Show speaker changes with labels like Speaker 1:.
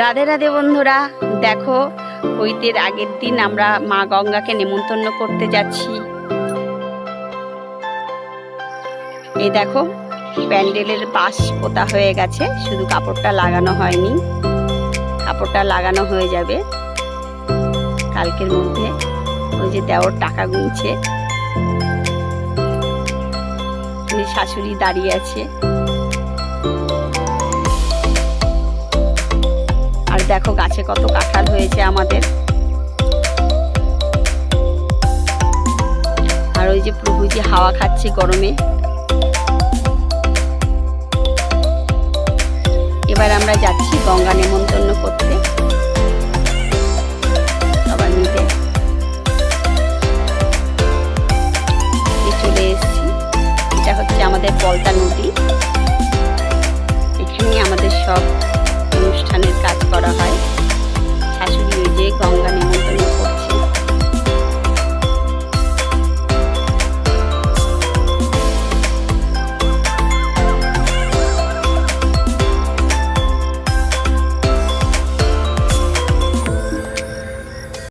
Speaker 1: রাধে রাধে বন্ধুরা, দেখো হইতের আগের দিন আমরা মা গঙ্গাকে নেমন্তন্ন করতে যাচ্ছি। এই দেখো, প্যান্ডেলের পাশ পোতা হয়ে গেছে, শুধু কাপড়টা লাগানো হয়নি। কাপড়টা লাগানো হয়ে যাবে কালকের মধ্যে। ওই যে দেওর টাকা গুনছে। শাশুড়ি দাঁড়িয়ে আছে। দেখো গাছে কত কাঁঠাল হয়েছে আমাদের। আর ওই যে প্রভুজি হাওয়া খাচ্ছে গরমে। এবার আমরা যাচ্ছি গঙ্গা নেমন্তন্ন করতে। মিলে এটা হচ্ছে আমাদের পলতা নদী।